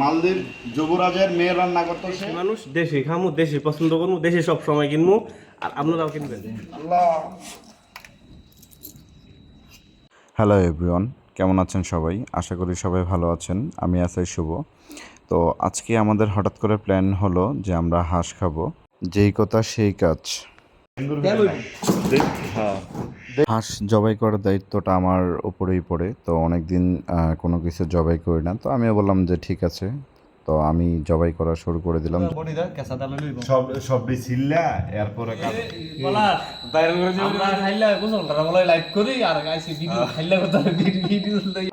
মালদ্বীপ যুবরাজের মেয়ে রান্না করতেছে মানুষ দেশে খামু দেশে পছন্দ করব দেশে সব সময় কিনবো আর আপনারাও কিনবেন। হ্যালো এভরিওয়ান কেমন আছেন সবাই? আশা করি সবাই ভালো আছেন। আমি আসাই শুভ। তো আজকে আমাদের হঠাৎ করে প্ল্যান হলো যে আমরা হাঁস খাব। যেই কথা সেই কাজ। হাঁস জবাই করার দায়িত্বটা আমার উপরেই পড়ে। তো অনেক দিন কোনো কিছু জবাই করি না। তো আমিও বললাম যে ঠিক আছে। তো আমি জবাই করা শুরু করে দিলাম। সব সবটি ছিল্লা এরপরে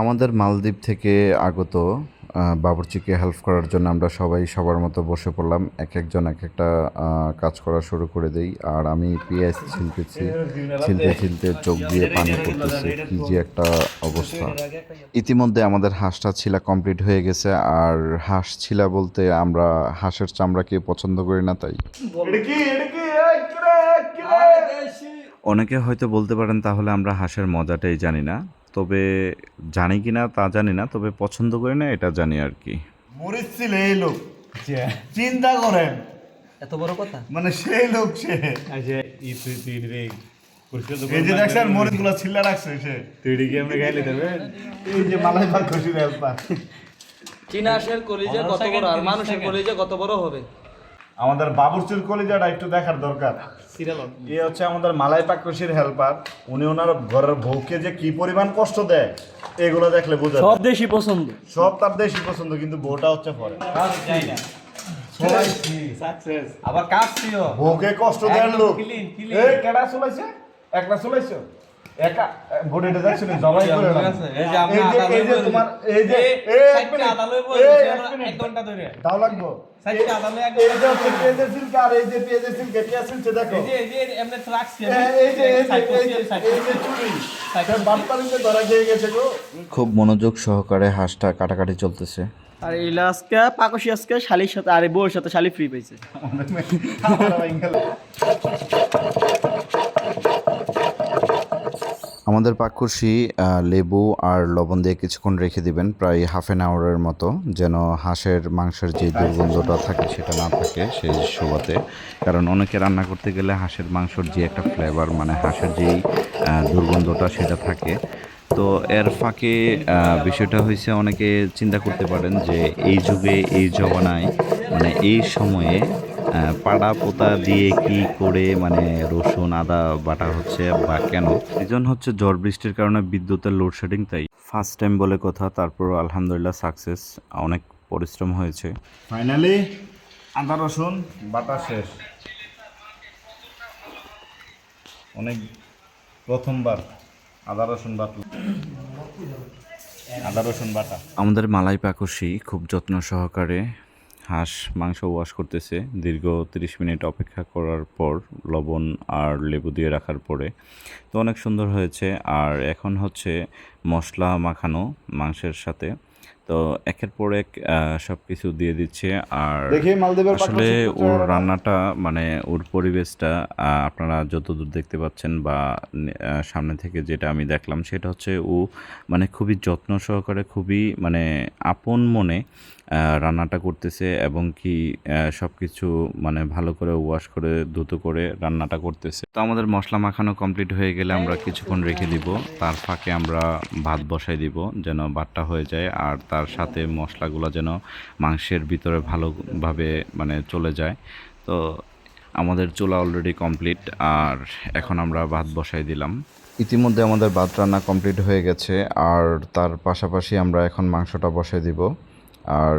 আমাদের মালদ্বীপ থেকে আগত বাবুর্চিকে হেল্প করার জন্য আমরা সবাই সবার মতো বসে পড়লাম। এক একজন এক একটা কাজ করা শুরু করে দেই। আর আমি পেঁয়াজ ছিলতেছি ছিলতে ছিলতে চোখ দিয়ে পানি পড়তেছে। কি যে একটা অবস্থা। ইতিমধ্যে আমাদের হাঁসটা ছিলা কমপ্লিট হয়ে গেছে। আর হাঁস ছিলা বলতে আমরা হাঁসের চামড়াকে পছন্দ করি না তাই। অনেকে হয়তো বলতে পারেন তাহলে আমরা হাঁসের মজাটাই জানি না। তবে জানি কি না তা জানি না তবে পছন্দ করি না এটা জানি আর কি। মরিচ ছিল এই লোক। চিন্তা করেন। এত বড় কথা? মানে সেই লোক সে। এই যে দেখছেন মরিচগুলা ছিল্লা রাখছে সে। তুই কি আমরা গাইলে দেবেন এই যে মালাই কলিজা কত বড় আর মানুষের কলিজা কত বড় হবে? আমাদের বাবুরচুর কলিজাটা একটু দেখার দরকার। এ হচ্ছে আমাদের মালাই পাকশির হেল্পার উনি ওনার ঘরের বউকে যে কি পরিমাণ কষ্ট দেয় এগুলো দেখলে বোঝা সব দেশই পছন্দ। সব তার দেশি পছন্দ কিন্তু বউটা হচ্ছে পরে আবার কাটছিও বউকে কষ্ট দেন লোক। কেডা চলাইছে? একলা চলাইছো? একা না জবাই করে এই যে এই যে তোমার এই যে এক মিনিট, ঘণ্টা ধরে। দাও লাগবো। খুব মনোযোগ সহকারে হাঁসটা কাটাকাটি চলতেছে। আর এই আজকে পাকসি আজকে শালির সাথে আর বউর সাথে শালি ফ্রি পেয়েছে আমাদের পাকুশি লেবু আর লবণ দিয়ে কিছুক্ষণ রেখে দিবেন, প্রায় হাফ অ্যান আওয়ারের মতো, যেন হাঁসের মাংসের যে দুর্গন্ধটা থাকে সেটা না থাকে সেই সুবাদে। কারণ অনেকে রান্না করতে গেলে হাঁসের মাংসর যে একটা ফ্লেভার মানে হাঁসের যেই দুর্গন্ধটা সেটা থাকে। তো এর ফাঁকে বিষয়টা হয়েছে অনেকে চিন্তা করতে পারেন যে এই যুগে, এই জমানায় মানে এই সময়ে পাড়া পোতা দিয়ে কি করে মানে রসুন আদা বাটা হচ্ছে বা কেন? সিজন হচ্ছে ঝড় বৃষ্টির কারণে বিদ্যুতের লোডশেডিং তাই ফার্স্ট টাইম বলে কথা তারপর আলহামদুলিল্লাহ সাকসেস অনেক পরিশ্রম হয়েছে। ফাইনালি আদা রসুন বাটা শেষ। অনেক প্রথমবার আদা রসুন বাটা। আদা রসুন বাটা। আমাদের মালাই পাকসি খুব যত্ন সহকারে হাঁস মাংস ওয়াশ করতেছে। দীর্ঘ তিরিশ মিনিট অপেক্ষা করার পর লবণ আর লেবু দিয়ে রাখার পরে তো অনেক সুন্দর হয়েছে। আর এখন হচ্ছে মশলা মাখানো মাংসের সাথে। তো একের পর এক সব কিছু দিয়ে দিচ্ছে। আর আসলে ওর রান্নাটা মানে ওর পরিবেশটা আপনারা যতদূর দেখতে পাচ্ছেন বা সামনে থেকে যেটা আমি দেখলাম সেটা হচ্ছে ও মানে খুবই যত্ন সহকারে খুবই মানে আপন মনে রান্নাটা করতেছে এবং কি সব কিছু মানে ভালো করে ওয়াশ করে দ্রুত করে রান্নাটা করতেছে। তো আমাদের মশলা মাখানো কমপ্লিট হয়ে গেলে আমরা কিছুক্ষণ রেখে দিব। তার ফাঁকে আমরা ভাত বসাই দিব যেন ভাতটা হয়ে যায় আর তার সাথে মশলাগুলো যেন মাংসের ভিতরে ভালোভাবে মানে চলে যায়। তো আমাদের চুলা অলরেডি কমপ্লিট আর এখন আমরা ভাত বসাই দিলাম। ইতিমধ্যে আমাদের ভাত রান্না কমপ্লিট হয়ে গেছে আর তার পাশাপাশি আমরা এখন মাংসটা বসাই দিব। আর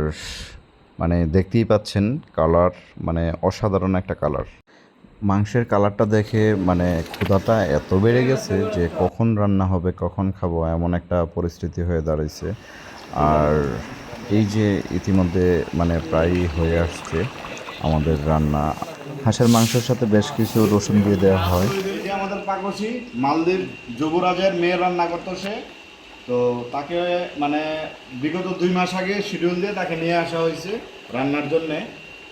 মানে দেখতেই পাচ্ছেন কালার মানে অসাধারণ একটা কালার। মাংসের কালারটা দেখে মানে ক্ষুধাটা এত বেড়ে গেছে যে কখন রান্না হবে, কখন খাব এমন একটা পরিস্থিতি হয়ে দাঁড়িয়েছে আর এই যে ইতিমধ্যে মানে প্রায়ই হয়ে আসছে আমাদের রান্না। হাঁসের মাংসের সাথে বেশ কিছু রসুন দিয়ে দেওয়া হয়। আমাদের পাকশি, মালদ্বীপ যুবরাজের মেয়ে রান্না করতেছে। তো তাকে মানে বিগত দুই মাস আগে শিডিউল দিয়ে তাকে নিয়ে আসা হয়েছে রান্নার জন্যে।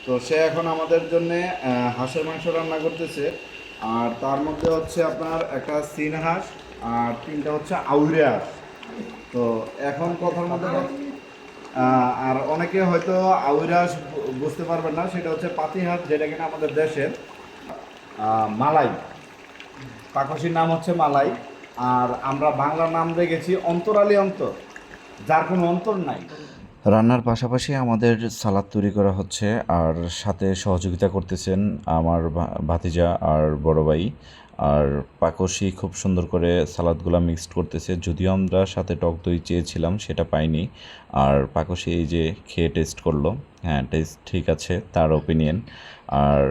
তো সে এখন আমাদের জন্যে হাঁসের মাংস রান্না করতেছে। আর তার মধ্যে হচ্ছে আপনার একটা সিন হাঁস আর তিনটা হচ্ছে আউরে হাঁস। তো এখন কথার মধ্যে আর অনেকে হয়তো আউরে হাঁস বুঝতে পারবেন না সেটা হচ্ছে পাতিহাট যেটা কিনা আমাদের দেশের মালাই। পাকশির নাম হচ্ছে মালাই। আর আমরা বাংলা নাম রেখেছি অন্তরালি অন্তর যার কোনো অন্তর নাই। রান্নার পাশাপাশি আমাদের সালাদ তৈরি করা হচ্ছে আর সাথে সহযোগিতা করতেছেন আমার ভাতিজা আর বড় ভাই। আর পাকসি খুব সুন্দর করে সালাদগুলো মিক্সড করতেছে। যদিও আমরা সাথে টক দই চেয়েছিলাম, সেটা পাইনি। আর পাকসি এই যে খেয়ে টেস্ট করল হ্যাঁ টেস্ট ঠিক আছে, তার ওপিনিয়ন আর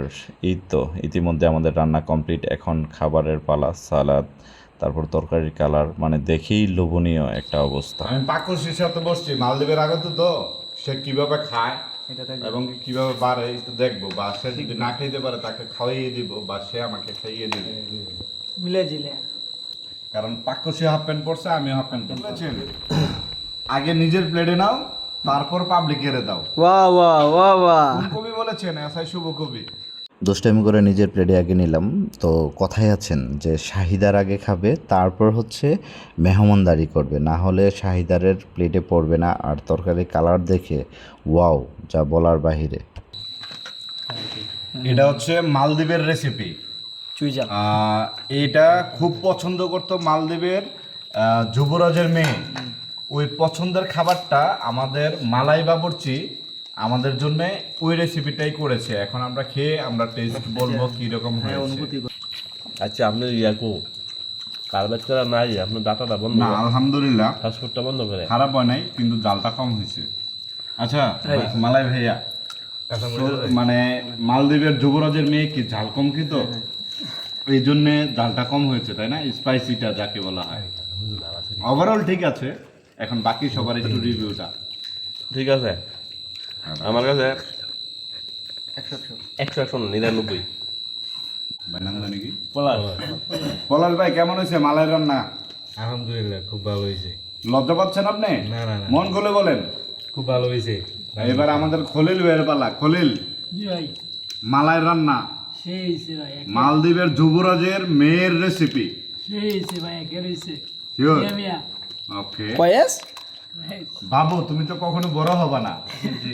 এই তো, ইতিমধ্যে আমাদের রান্না কমপ্লিট। এখন খাবারের পালা, সালাদ তারপর তরকারির কালার মানে দেখেই লোভনীয় একটা অবস্থা। আমি পাকশির সাথে বসছি মালদ্বীপের আগত তো সে কীভাবে খায় এবং কীভাবে বাড়ে একটু দেখব বা সে যদি না খাইতে পারে তাকে খাওয়াইয়ে দিব বা সে আমাকে খাইয়ে দিবে। মিলে জিলে। কারণ পাকশি হাফ প্যান্ট পরছে আমি হাফ প্যান্ট বলেছেন আগে নিজের প্লেটে নাও তারপর পাবলিকেরে দাও। বাহ বাহ বাহ বাহ কোন কবি বলেছেন এসআই শুভ কবি। দোস্টামি করে নিজের প্লেটে আগে নিলাম। তো কথায় আছেন যে শাহিদার আগে খাবে তারপর হচ্ছে মেহমানদারি করবে। না হলে শাহিদারের প্লেটে পড়বে না। আর তরকারি কালার দেখে ওয়াও যা বলার বাহিরে। এটা হচ্ছে মালদ্বীপের রেসিপি চুইজা এটা খুব পছন্দ করতো মালদ্বীপের যুবরাজের মেয়ে। ওই পছন্দের খাবারটা আমাদের মালাই বাবুর্চি আমাদের জন্য ওই রেসিপিটাই করেছে। এখন আমরা খেয়ে আমরা টেস্ট বলব কি রকম হয়েছে। আচ্ছা আপনি ইয়াকু কারবাজ করা নাই আপনার ডাটাটা বন্ধ না আলহামদুলিল্লাহ। পাসপোর্টটা বন্ধ করে। খারাপ হয় নাই কিন্তু জালটা কম হয়েছে। আচ্ছা মালাই ভাইয়া মানে মালদ্বীপের যুবরাজের মেয়ে কি ঝাল কম খেত? এই জন্য জালটা কম হয়েছে তাই না? স্পাইসিটা যাকে বলা হয়। ওভারঅল ঠিক আছে এখন বাকি সবার একটু রিভিউটা ঠিক আছে। আমার কাছে একশো একশো। নিরানব্বই। পলাশ। ভাই কেমন হয়েছে? মালাই রান্না? আলহামদুলিল্লাহ খুব ভালো হয়েছে। লজ্জা পাচ্ছেন আপনি? না, না, না। মন খুলে বলেন। খুব ভালো হয়েছে। এবার আমাদের খলিল ভাইয়ের পালা। খলিল জি ভাই। মালাই রান্না। মালদ্বীপের যুবরাজের মেয়ের রেসিপি সেই ভাই ওকে বাবু তুমি তো কখনো বড় হবে না।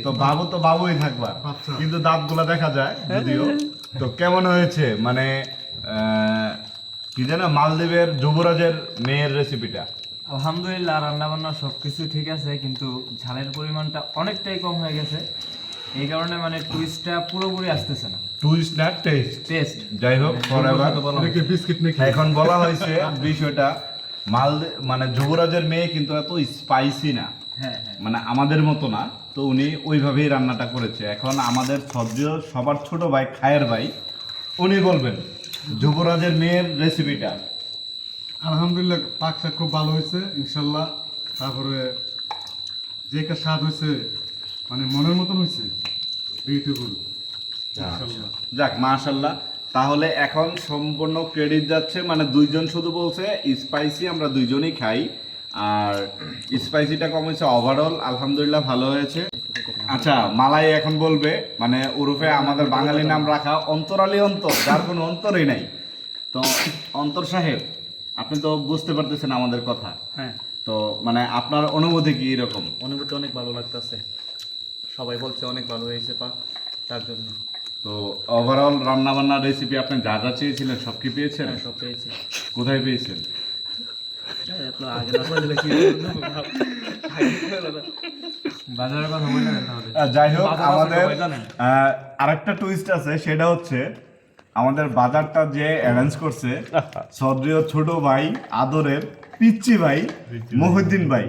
তো বাবু তো বাবুই থাকবা। কিন্তু দাঁতগুলো দেখা যায় যদিও। তো কেমন হয়েছে? মানে কি যেন মালদ্বীপের যুবরাজের মেয়ের রেসিপিটা আলহামদুলিল্লাহ রান্না বান্না সব কিছু ঠিক আছে কিন্তু ঝালের পরিমাণটা অনেকটাই কম হয়ে গেছে। এই কারণে মানে টুইস্টটা পুরোপুরি আসতেছে না। টুইস্ট না টেস্ট টেস্ট যাই হোক ফরএভার এখন বলা হয়েছে বিষয়টা মাল মানে যুবরাজের মেয়ে কিন্তু এত স্পাইসি না। হ্যাঁ হ্যাঁ। মানে আমাদের মতো না। তো উনি ওইভাবেই রান্নাটা করেছে। এখন আমাদের সদ্য সবার ছোট ভাই খায়ের ভাই উনি বলবেন যুবরাজের মেয়ের রেসিপিটা আলহামদুলিল্লাহ পাক শাক খুব ভালো হয়েছে ইনশাল্লাহ। তারপরে যে একটা স্বাদ হয়েছে মানে মনের মতন হয়েছে। বিউটিফুল ইনশাল্লাহ। যাক মাশাল্লাহ। তাহলে এখন সম্পূর্ণ ক্রেডিট যাচ্ছে মানে দুইজন শুধু বলছে স্পাইসি আমরা দুইজনই খাই। আর স্পাইসিটা কম হয়েছে ওভারঅল আলহামদুলিল্লাহ ভালো হয়েছে। আচ্ছা মালাই এখন বলবে মানে ওরফে আমাদের বাঙালি নাম রাখা অন্তরালি অন্তর যার কোনো অন্তরই নাই। তো অন্তর সাহেব আপনি তো বুঝতে পারতেছেন আমাদের কথা। হ্যাঁ। তো মানে আপনার অনুভূতি কি এরকম? অনুভূতি অনেক ভালো লাগতেছে। সবাই বলছে অনেক ভালো হয়েছে পা তার জন্য। তো ওভারঅল রান্না বান্নার রেসিপি আপনি যা যা চেয়েছিলেন সব কি পেয়েছেন? সব পেয়েছি। কোথায় পেয়েছেন? বাজারের কথা বলে যাই হোক আমাদের আরেকটা টুইস্ট আছে সেটা হচ্ছে আমাদের বাজারটা যে অ্যারেঞ্জ করছে সদরীয় ছোট ভাই আদরের পিচ্চি ভাই। মহিউদ্দিন ভাই।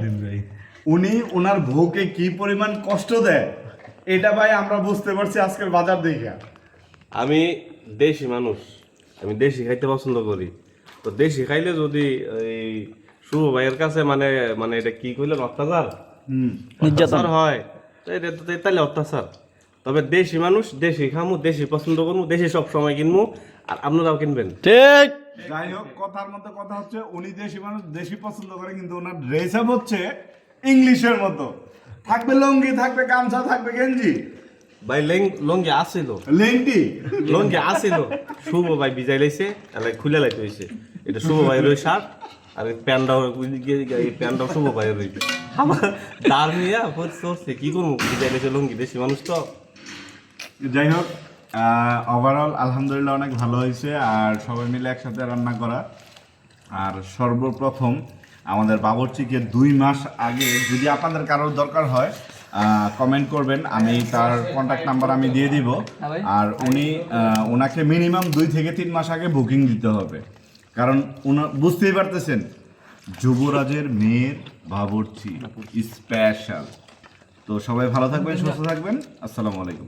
উনি ওনার বউকে কি পরিমাণ কষ্ট দেয়? এটা ভাই আমরা বুঝতে পারছি আজকের বাজার দেখে। আমি দেশি মানুষ আমি দেশি খাইতে পছন্দ করি। তো দেশি খাইলে যদি এই শুভ ভাইয়ের কাছে মানে মানে এটা কি কইলেন অত্যাচার? অত্যাচার হয়। তো এটা তো তাহলে অত্যাচার। তবে দেশি মানুষ দেশি খামু দেশি পছন্দ করব দেশি সব সময় কিনবো আর আপনারাও কিনবেন। ঠিক। যাই হোক কথার মধ্যে কথা হচ্ছে উনি দেশি মানুষ দেশি পছন্দ করে কিন্তু ওনার ড্রেস আপ হচ্ছে ইংলিশের মতো। থাকবে লঙ্গি থাকবে গামছা থাকবে গেঞ্জি। ভাই লেং লঙ্গি আসিল লেংটি? লঙ্গি আসিল শুভ ভাই বিজাই লাইছে এলাই খুলে লাইতে হইছে। এটা শুভ ভাই রই শার্ট আর প্যান্ডাও এই প্যান্ডাও শুভ ভাই রইবে আমার দাঁড় নিয়ে চলছে কি করব? বিদায় লঙ্গি দেশি মানুষ তো। যাই হোক ওভারঅল আলহামদুলিল্লাহ অনেক ভালো হয়েছে আর সবাই মিলে একসাথে রান্না করা। আর সর্বপ্রথম আমাদের বাবরচিকে দুই মাস আগে যদি আপনাদের কারোর দরকার হয় কমেন্ট করবেন আমি তার কন্ট্যাক্ট নাম্বার আমি দিয়ে দিব। আর উনি ওনাকে মিনিমাম দুই থেকে তিন মাস আগে বুকিং দিতে হবে। কারণ বুঝতেই পারতেছেন যুবরাজের মেয়ের বাবরচি স্পেশাল তো সবাই ভালো থাকবেন সুস্থ থাকবেন। আসসালামু আলাইকুম।